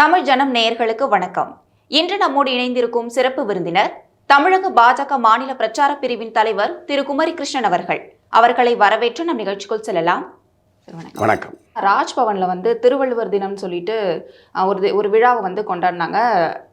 தமிழ் ஜனம் நேயர்களுக்கு வணக்கம். இன்று நம்மோடு இணைந்திருக்கும் சிறப்பு விருந்தினர் தமிழக பாஜக மாநில பிரச்சார பிரிவின் தலைவர் திரு குமரி கிருஷ்ணன் அவர்கள். அவர்களை வரவேற்று நம் நிகழ்ச்சிக்குள் செல்லலாம். வணக்கம். வணக்கம். ராஜ்பவன்ல வந்து திருவள்ளுவர் தினம் சொல்லிட்டு ஒரு ஒரு விழாவை வந்து கொண்டாடினாங்க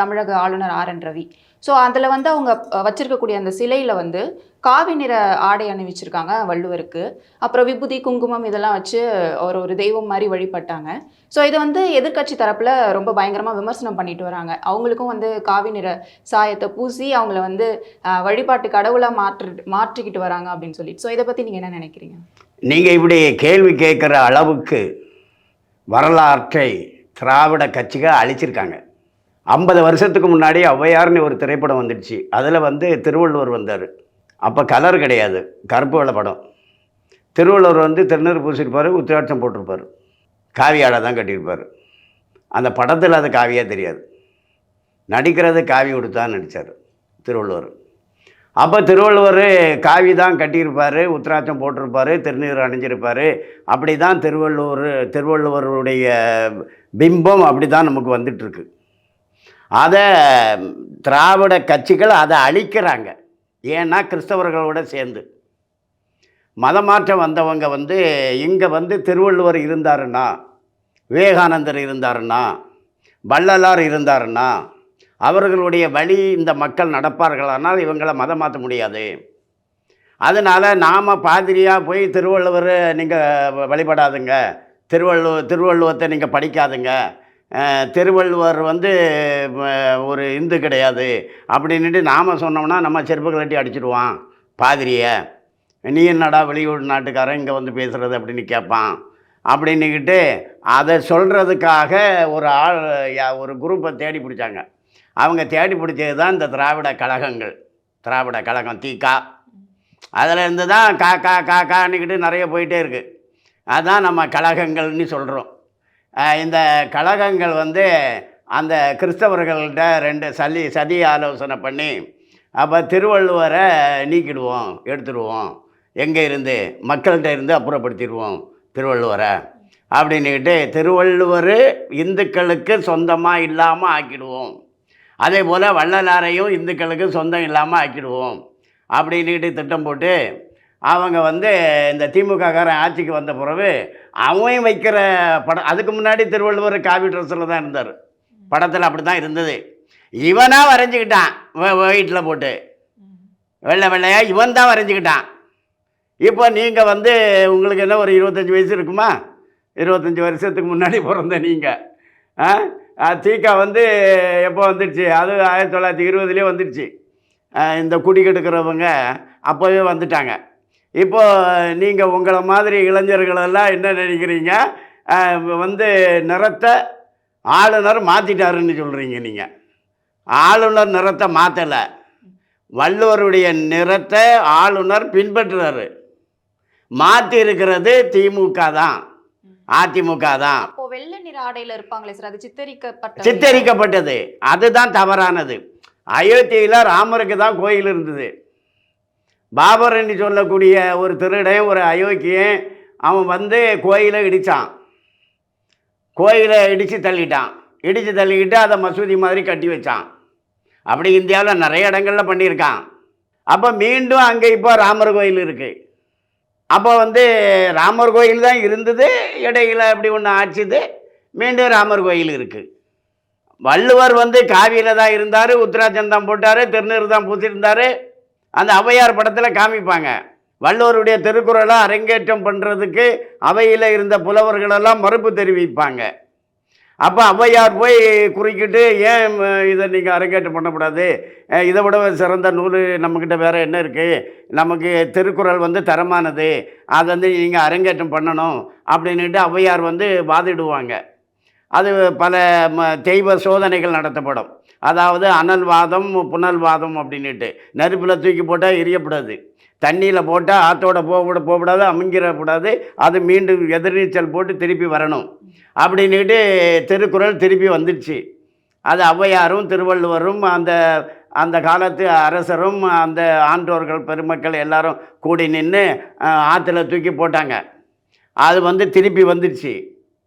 தமிழக ஆளுநர் ஆர். என். ரவி. ஸோ அதில் வந்து அவங்க வச்சிருக்கக்கூடிய அந்த சிலையில் வந்து காவி நிற ஆடை அணிவிச்சிருக்காங்க வள்ளுவருக்கு. அப்புறம் விபூதி குங்குமம் இதெல்லாம் வச்சு ஒரு ஒரு தெய்வம் மாதிரி வழிபட்டாங்க. ஸோ இதை வந்து எதிர்க்கட்சி தரப்பில் ரொம்ப பயங்கரமாக விமர்சனம் பண்ணிட்டு வராங்க. அவங்களுக்கும் வந்து காவி நிற சாயத்தை பூசி அவங்கள வந்து வழிபாட்டு கடவுளாக மாற்று மாற்றிக்கிட்டு வராங்க அப்படின்னு சொல்லிட்டு. ஸோ இதை பற்றி நீங்கள் என்ன நினைக்கிறீங்க? நீங்கள் இப்படி கேள்வி கேட்குற அளவுக்கு வரலாற்றை திராவிட கட்சிகள் அழிச்சிருக்காங்க. ஐம்பது வருஷத்துக்கு முன்னாடி ஔவையார்னு ஒரு திரைப்படம் வந்துடுச்சு. அதில் வந்து திருவள்ளுவர் வந்தார். அப்போ கலர் கிடையாது. கருப்பு வெள்ளை படம். திருவள்ளுவர் வந்து திருநீர் பூசியிருப்பார் உத்திராட்சம் போட்டிருப்பார். காவியாடை தான் கட்டியிருப்பார். அந்த படத்தில் அது காவியாக தெரியாது. நடிக்கிறது காவி உடுத்தான் நடித்தார் திருவள்ளுவர். அப்போ திருவள்ளுவர் காவி தான் கட்டியிருப்பார் உத்திராட்சம் போட்டிருப்பார் திருநீர் அணிஞ்சிருப்பார். அப்படி தான் திருவள்ளுவர் திருவள்ளுவருடைய பிம்பம் அப்படி தான் நமக்கு வந்துட்டுருக்கு. அதை திராவிட கட்சிகள் அதை அழிக்கிறாங்க. ஏன்னா கிறிஸ்தவர்களோட சேர்ந்து. மதமாற்றம் வந்தவங்க வந்து இங்கே வந்து திருவள்ளுவர் இருந்தாருன்னா விவேகானந்தர் இருந்தாருன்னா வள்ளலார் இருந்தாருன்னா அவர்களுடைய வழி இந்த மக்கள் நடப்பார்களானால் இவங்களை மதம் மாற்ற முடியாது. அதனால் நாம் பாதிரியாக போய் திருவள்ளுவர் நீங்கள் வழிபடாதுங்க. திருவள்ளுவ திருவள்ளுவத்தை நீங்கள் படிக்காதுங்க. திருவள்ளுவர் வந்து ஒரு இந்து கிடையாது. அப்படின்னுட்டு நாம் சொன்னோம்னா நம்ம செருப்புகளட்டி அடிச்சிடுவான் பாதிரியை. நீ என்னடா வெளியூர் நாட்டுக்காரன் இங்கே வந்து பேசுகிறது அப்படின்னு கேட்பான். அப்படின்னுக்கிட்டு அதை சொல்கிறதுக்காக ஒரு ஆள் ஒரு குரூப்பை தேடி பிடிச்சாங்க. அவங்க தேடி பிடிச்சது தான் இந்த திராவிட கழகங்கள். திராவிட கழகம் தீக்கா அதிலேருந்து தான் கா கா கா கான்னுக்கிட்டு நிறைய போயிட்டே இருக்குது அதுதான் நம்ம கழகங்கள்னு சொல்கிறோம் இந்த கழகங்கள் வந்து அந்த கிறிஸ்தவர்கள்ட்ட ரெண்டு சலி சதி ஆலோசனை பண்ணி அப்போ திருவள்ளுவரை நீக்கிடுவோம் எடுத்துடுவோம். எங்கே இருந்து? மக்கள்கிட்ட இருந்து அப்புறப்படுத்திடுவோம் திருவள்ளுவரை. அப்படின்னுக்கிட்டு திருவள்ளுவர் இந்துக்களுக்கு சொந்தமாக இல்லாமல் ஆக்கிடுவோம். அதே போல் வள்ளலாரையும் இந்துக்களுக்கு சொந்தம் இல்லாமல் ஆக்கிடுவோம் அப்படின்னுட்டு திட்டம் போட்டு அவங்க வந்து இந்த திமுககாரன் ஆட்சிக்கு வந்த பிறகு அவன் வைக்கிற படம் அதுக்கு முன்னாடி திருவள்ளுவர் காவி ட்ரெஸ்ஸில் தான் இருந்தார். படத்தில் அப்படி தான் இருந்தது. இவனாக வரைஞ்சிக்கிட்டான் வீட்டில் போட்டு. வெள்ளை வெள்ளையாக இவன் தான் வரைஞ்சிக்கிட்டான். இப்போ நீங்கள் வந்து உங்களுக்கு என்ன ஒரு இருபத்தஞ்சி வயசு இருக்குமா? இருபத்தஞ்சி வருஷத்துக்கு முன்னாடி பிறந்த நீங்கள் ஆ? தீக்கா வந்து எப்போ வந்துடுச்சு? அது ஆயிரத்தி தொள்ளாயிரத்தி இருபதுலேயே வந்துடுச்சு. இந்த குடி கெடுக்கிறவங்க அப்போவே வந்துட்டாங்க. இப்போது நீங்கள் உங்களை மாதிரி இளைஞர்களெல்லாம் என்ன நினைக்கிறீங்க? வந்து நிறத்தை ஆளுநர் மாற்றிட்டாருன்னு சொல்கிறீங்க நீங்கள் ஆளுநர் நிறத்தை மாற்றலை வள்ளுவருடைய நிறத்தை ஆளுநர் பின்பற்றுறாரு. மாற்றி இருக்கிறது திமுக தான். அதிமுக தான். வெள்ளை நிற ஆடையில இருப்பாங்களே சார் அது சித்தரிக்கப்பட்ட சித்தரிக்கப்பட்டது. அதுதான் தவறானது. அயோத்தியில் ராமருக்கு தான் கோயில் இருந்தது. பாபர் என்று சொல்லக்கூடிய ஒரு திருடன் ஒரு அயோக்கியன் அவன் வந்து கோயிலை இடித்தான் கோயிலை இடித்து தள்ளிட்டான். இடித்து தள்ளிக்கிட்டு அதை மசூதி மாதிரி கட்டி வச்சான். அப்படி இந்தியாவில் நிறைய இடங்கள்ல பண்ணியிருக்கான். அப்போ மீண்டும் அங்கே இப்போ ராமர் கோயில் இருக்குது அப்போ வந்து ராமர் கோயில் தான் இருந்தது இடையில் அப்படி ஒன்று ஆச்சுது. மீண்டும் ராமர் கோயில் இருக்குது வள்ளுவர் வந்து காவியில் தான் இருந்தார் உத்தராஜன் தான் போட்டார் திருநீர் தான் பூசியிருந்தார். அந்த ஔவையார் படத்தில் காமிப்பாங்க. வள்ளுவருடைய திருக்குறளை அரங்கேற்றம் பண்ணுறதுக்கு அவையில் இருந்த புலவர்களெல்லாம் மறுப்பு தெரிவிப்பாங்க. அப்போ ஔவையார் போய் குறுக்கிட்டு ஏன் இதை நீங்கள் அரங்கேற்றம் பண்ணக்கூடாது? இதை விட சிறந்த நூல் நம்மக்கிட்ட வேறு என்ன இருக்குது நமக்கு திருக்குறள் வந்து தரமானது. அதை வந்து நீங்கள் அரங்கேற்றம் பண்ணணும் அப்படின்னுட்டு ஔவையார் வந்து வாதிடுவாங்க. அது பல ம தெய்வ சோதனைகள் நடத்தப்படும். அதாவது அனல்வாதம் புனல்வாதம் அப்படின்னுட்டு. நெருப்பில் தூக்கி போட்டால் எரியக்கூடாது தண்ணியில் போட்டால் ஆற்றோட போக போகக்கூடாது அமைஞ்சிடக்கூடாது அது மீண்டும் எதிர்நீச்சல் போட்டு திருப்பி வரணும். அப்படின்னுட்டு திருக்குறள் திருப்பி வந்துடுச்சு. அது ஔவையாரும் திருவள்ளுவரும் அந்த அந்த காலத்து அரசரும் அந்த ஆன்றோர்கள் பெருமக்கள் எல்லாரும் கூடி நின்று ஆற்றுல தூக்கி போட்டாங்க. அது வந்து திருப்பி வந்துடுச்சு.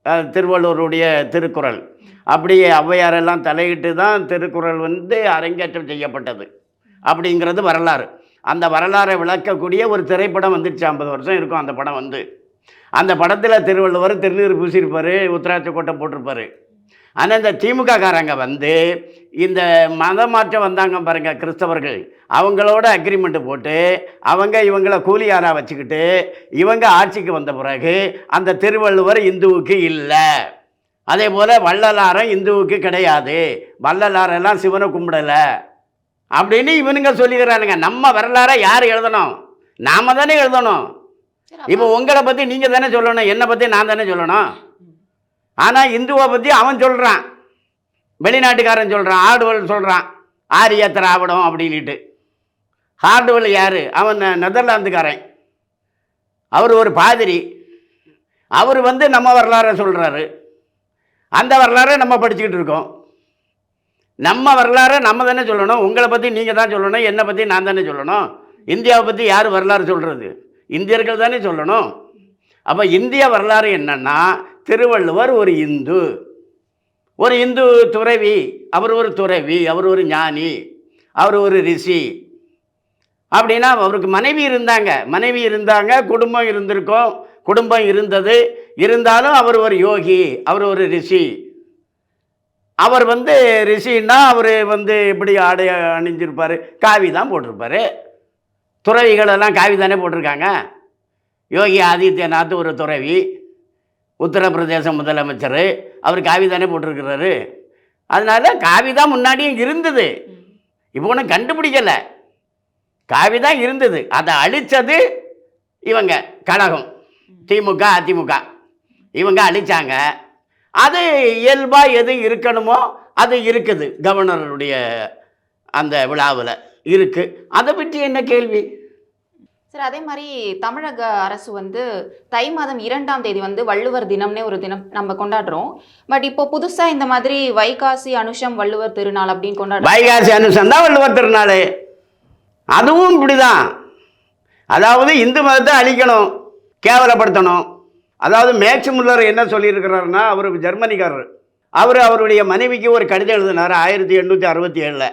திருவள்ளுவருடைய திருக்குறள். அப்படியே ஔவையாரெல்லாம் தலையிட்டு தான் திருக்குறள் வந்து அரங்கேற்றம் செய்யப்பட்டது. அப்படிங்கிறது வரலாறு. அந்த வரலாறை விளக்கக்கூடிய ஒரு திரைப்படம் வந்துடுச்சு ஐம்பது வருஷம் இருக்கும் அந்த படம் வந்து. அந்த படத்தில் திருவள்ளுவர் திருநீர் பூசியிருப்பார் உத்தராட்ச கோட்டை போட்டிருப்பாரு. ஆனால் இந்த திமுக காரங்க வந்து இந்த மத மாற்றம் வந்தாங்க பாருங்க கிறிஸ்தவர்கள். அவங்களோட அக்ரிமெண்ட் போட்டு அவங்க இவங்கள கூலியாராக வச்சுக்கிட்டு இவங்க ஆட்சிக்கு வந்த பிறகு அந்த திருவள்ளுவர் இந்துவுக்கு இல்லை. அதே போல் வள்ளலாரம் இந்துவுக்கு கிடையாது. வள்ளலாரெல்லாம் சிவனை கும்பிடலை. அப்படின்னு இவனுங்க சொல்லிக்கிறானுங்க. நம்ம வரலாறை யார் எழுதணும்? நாம தானே எழுதணும். இப்போ உங்களை பற்றி நீங்கள் தானே சொல்லணும். என்னை பற்றி நான் தானே சொல்லணும். ஆனால் இந்துவை பற்றி அவன் சொல்கிறான் வெளிநாட்டுக்காரன் சொல்கிறான் ஆடுவல் சொல்கிறான் ஆரிய திராவிடம் அப்படின்ட்டு ஹார்டுவல் யார்? அவன் நெதர்லாந்துக்காரன். அவர் ஒரு பாதிரி. அவர் வந்து நம்ம வரலாறை சொல்கிறாரு அந்த வரலாறை நம்ம படிச்சுக்கிட்டு இருக்கோம். நம்ம வரலாறை நம்ம தானே சொல்லணும். உங்களை பற்றி நீங்கள் தான் சொல்லணும். என்னை பற்றி நான் தானே சொல்லணும். இந்தியாவை பற்றி யார் வரலாறு சொல்கிறது இந்தியர்கள் தானே சொல்லணும். அப்போ இந்திய வரலாறு என்னென்னா திருவள்ளுவர் ஒரு இந்து. ஒரு இந்து துறவி அவர் ஒரு துறவி அவர் ஒரு ஞானி அவர் ஒரு ரிஷி. அப்படின்னா அவருக்கு மனைவி இருந்தாங்க. மனைவி இருந்தாங்க குடும்பம் இருந்திருக்கும். குடும்பம் இருந்தது. இருந்தாலும் அவர் ஒரு யோகி அவர் ஒரு ரிஷி. அவர் வந்து ரிஷின்னா அவர் வந்து இப்படி ஆடை அணிஞ்சிருப்பார்? காவி தான் போட்டிருப்பார். துறவிகள் எல்லாம் காவி தானே போட்டிருக்காங்க. யோகி ஆதித்யநாத் ஒரு துறவி. உத்தரப்பிரதேச முதலமைச்சர் அவர் காவி தானே போட்டிருக்கிறாரு. அதனால காவி தான் முன்னாடியும் இருந்தது. இப்போ ஒன்றும் கண்டுபிடிக்கலை. காவி தான் இருந்தது. அதை அழித்தது இவங்க கழகம் திமுக அதிமுக. இவங்க அழிச்சாங்க. அது இயல்பாக எது இருக்கணுமோ அது இருக்குது. கவர்னருடைய அந்த விழாவில் இருக்குது அதை பற்றி என்ன கேள்வி? சார் அதே மாதிரி தமிழக அரசு வந்து தை மாதம் இரண்டாம் தேதி வந்து வள்ளுவர் தினம்னே ஒரு தினம் நம்ம கொண்டாடுறோம். பட் இப்போ புதுசா இந்த மாதிரி வைகாசி அனுஷம் வள்ளுவர் திருநாள் அப்படின்னு கொண்டாடுறோம். வைகாசி அனுஷம் தான் வள்ளுவர் திருநாள். அதுவும் இப்படிதான். அதாவது இந்து மதத்தை அழிக்கணும் கேவலப்படுத்தணும். அதாவது மேட்ச் முல்லர் என்ன சொல்லியிருக்கிறாருன்னா அவர் ஜெர்மனிக்காரர். அவர் அவருடைய மனைவிக்கு ஒரு கடிதம் எழுதினார் ஆயிரத்தி எண்ணூற்றி அறுபத்தி ஏழில்.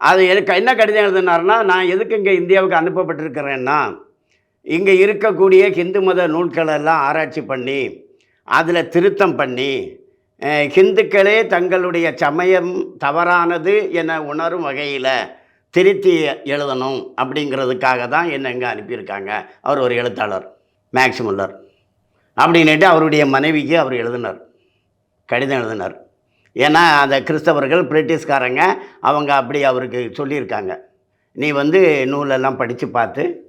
அது எதுக்கு என்ன கடிதம் எழுதினார்னா நான் எதுக்கு இங்கே இந்தியாவுக்கு அனுப்பப்பட்டிருக்கிறேன்னா இங்கே இருக்கக்கூடிய ஹிந்து மத நூல்களை எல்லாம் ஆராய்ச்சி பண்ணி அதில் திருத்தம் பண்ணி ஹிந்துக்களே தங்களுடைய சமயம் தவறானது என உணரும் வகையில் திருத்தி எழுதணும் அப்படிங்கிறதுக்காக தான் என்னை இங்கே அனுப்பியிருக்காங்க. அவர் ஒரு எழுத்தாளர் மேக்ஸிமுல்லர் அப்படின்ட்டு அப்படின்னுட்டு அவருடைய மனைவிக்கு அவர் எழுதினார் கடிதம் எழுதினார். ஏன்னா அந்த கிறிஸ்தவர்கள் பிரிட்டிஷ்காரங்க அவங்க அப்படி அவருக்கு சொல்லியிருக்காங்க. நீ வந்து நூலெல்லாம் படித்து பார்த்து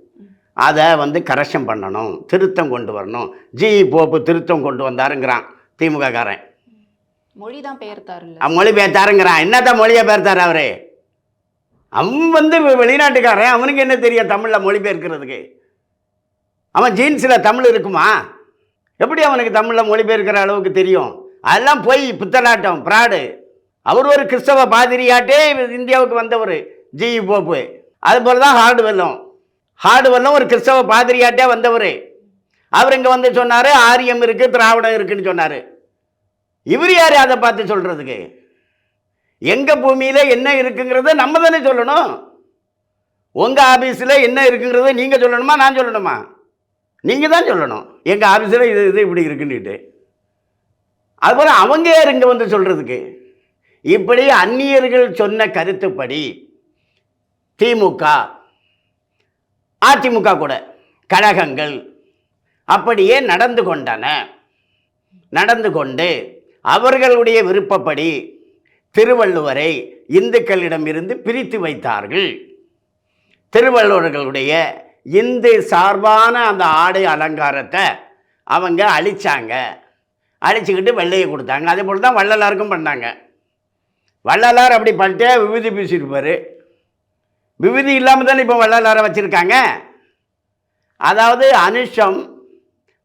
அதை வந்து கரெக்ஷன் பண்ணணும் திருத்தம் கொண்டு வரணும். ஜி. போப்பு திருத்தம் கொண்டு வந்தாருங்கிறான் திமுககாரன். மொழி தான் பெயர்த்தாருல்ல அவன் மொழி பெயர்த்தாருங்கிறான் என்னத்தான் மொழியை பெயர்த்தார் அவரு? அவன் வந்து வெளிநாட்டுக்காரன். அவனுக்கு என்ன தெரியும் தமிழில் மொழி பெயர்க்கிறதுக்கு? அவன் ஜீன்ஸில் தமிழ் இருக்குமா? எப்படி அவனுக்கு தமிழில் மொழிபெயர்க்கிற அளவுக்கு தெரியும்? அதெல்லாம் போய் புத்தராட்டம் பிராடு. அவர் ஒரு கிறிஸ்தவ பாதிரியாட்டே இந்தியாவுக்கு வந்தவர் ஜி போப்பு. அதுபோல் தான் ஹார்டு வெல்லம் ஹார்டு வெல்லம் ஒரு கிறிஸ்தவ பாதிரியாட்டே வந்தவர். அவர் இங்கே வந்து சொன்னார் ஆரியம் இருக்குது திராவிடம் இருக்குதுன்னு சொன்னார். இவர் யார் அதை பார்த்து சொல்கிறதுக்கு எங்கள் பூமியில் என்ன இருக்குங்கிறத நம்ம தானே சொல்லணும். உங்கள் ஆஃபீஸில் என்ன இருக்குங்கிறத நீங்கள் சொல்லணுமா நான் சொல்லணுமா? நீங்கள் தான் சொல்லணும். எங்கள் ஆஃபீஸில் இது இது இப்படி இருக்குன்னுட்டு. அதுபோல் அவங்க யார் இங்கே வந்து சொல்கிறதுக்கு இப்படி அந்நியர்கள் சொன்ன கருத்துப்படி திமுக அதிமுக கூட கழகங்கள் அப்படியே நடந்து கொண்டன? நடந்து கொண்டு அவர்களுடைய விருப்பப்படி திருவள்ளுவரை இந்துக்களிடமிருந்து பிரித்து வைத்தார்கள். திருவள்ளுவர்களுடைய இந்து சார்பான அந்த ஆடை அலங்காரத்தை அவங்க அழிச்சாங்க. அழைச்சிக்கிட்டு வெள்ளையை கொடுத்தாங்க. அதே போல் தான் வள்ளலாருக்கும் பண்ணாங்க. வள்ளலார் அப்படி பண்ணிட்டே விபூதி பூசியிருப்பார். விபூதி இல்லாமல் தானே இப்போ வள்ளலாரை வச்சுருக்காங்க? அதாவது அனுஷம்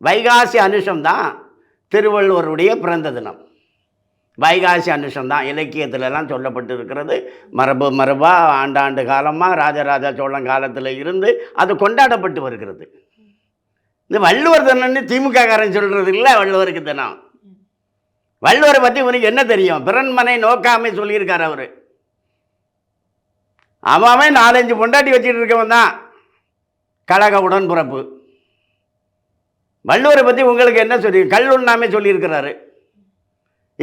வைகாசி அனுஷம் தான் திருவள்ளுவருடைய பிறந்த தினம். வைகாசி அனுஷம் தான் இலக்கியத்திலலாம் சொல்லப்பட்டு இருக்கிறது மரபு மரபாக ஆண்டாண்டு காலமாக ராஜராஜ சோழன் காலத்தில் இருந்து அது கொண்டாடப்பட்டு வருகிறது. இந்த வள்ளுவர் தினம்னு திமுக காரன் சொல்கிறது இல்லை வள்ளுவருக்கு தினம். வள்ளுவரை பற்றி இவனுக்கு என்ன தெரியும்? பிறன்மனை நோக்காமை சொல்லியிருக்கார் அவர். அவன் நாலஞ்சு பொண்டாட்டி வச்சுட்டு இருக்கவன் தான் கழக உடன்பிறப்பு. வள்ளுவரை பற்றி உங்களுக்கு என்ன சொல்லி கல் உண்ணாமே சொல்லியிருக்கிறாரு.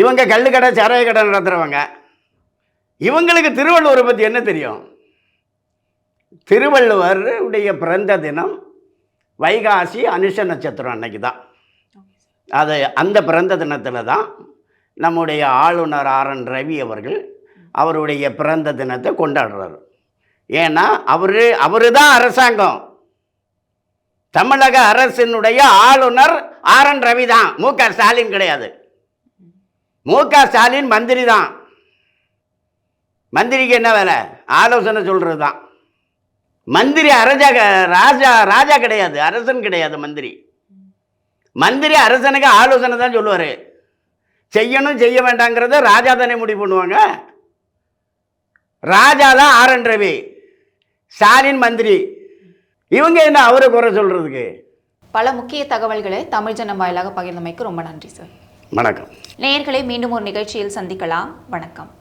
இவங்க கள்ளு கடை சரைய கடை நடத்துகிறவங்க இவங்களுக்கு திருவள்ளுவரை பற்றி என்ன தெரியும்? திருவள்ளுவருடைய பிறந்த தினம் வைகாசி அனுஷ நட்சத்திரம் அன்னைக்கு தான் அது அந்த பிறந்த தினத்தில் தான் நம்முடைய ஆளுநர் ஆர் என் ரவி அவர்கள் அவருடைய பிறந்த தினத்தை கொண்டாடுறாரு. ஏன்னா அவர் அவரு தான் அரசாங்கம். தமிழக அரசினுடைய ஆளுநர் ஆர் என் ரவி தான். மு க ஸ்டாலின் கிடையாது. மு க ஸ்டாலின் மந்திரி தான். மந்திரிக்கு என்ன வேலை? ஆலோசனை சொல்கிறது தான். மந்திரி அரஜா ராஜா ராஜா கிடையாது. அரசன் கிடையாது மந்திரி. மந்திரி அரசனுக்கு ஆலோசனை தான் சொல்லுவார். செய்யணும் செய்ய வேண்டாங்கிறத ராஜா தானே முடிவு பண்ணுவாங்க. ராஜா தான் ஆர் என் ரவி ஸ்டாலின் மந்திரி. இவங்க என்ன அவரை குறை சொல்கிறதுக்கு பல முக்கிய தகவல்களை தமிழ் ஜனம் வாயிலாக பகிர்ந்தமைக்கு ரொம்ப நன்றி சார். வணக்கம். நேயர்களை மீண்டும் ஒரு நிகழ்ச்சியில் சந்திக்கலாம். வணக்கம்.